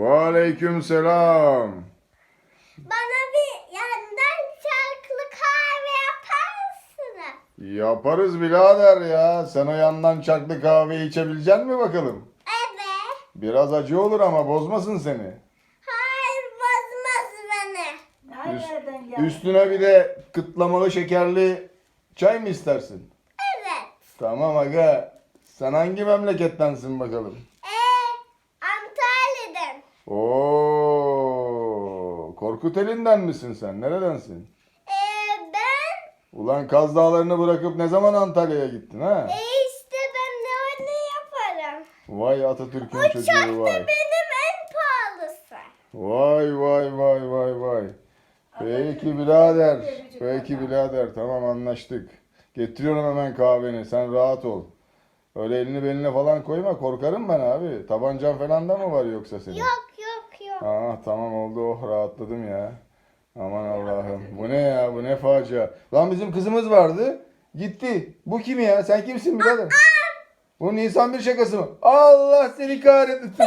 Aleyküm selam. Bana bir yandan çarklı kahve yapar mısınız? Yaparız birader ya. Sen o yandan çaklı kahve içebilecek mi bakalım? Evet. Biraz acı olur ama bozmasın seni. Hayır bozmaz beni. Üst- üstüne bir de kıtlamalı şekerli çay mı istersin? Evet. Tamam aga. Sen hangi memlekettensin bakalım? Oo, Korkuteli'nden misin sen? Neredensin? Ee, ben Ulan Kaz Dağları'nı bırakıp ne zaman Antalya'ya gittin ha? e işte ben de onu yaparım. Vay Atatürk'ün Uçak çocuğu da vay. benim en pahalısı. Vay vay vay vay vay. Peki birader. Peki birader. Tamam anlaştık. Getiriyorum hemen kahveni. Sen rahat ol. Öyle elini beline falan koyma. Korkarım ben abi. Tabancan falan da mı var yoksa senin? Yok. Ah tamam oldu. Oh rahatladım ya. Aman Allah'ım. Bu ne ya? Bu ne facia. Lan bizim kızımız vardı. Gitti. Bu kim ya? Sen kimsin birader? Bu Nisan bir şakası mı? Allah seni kahretsin.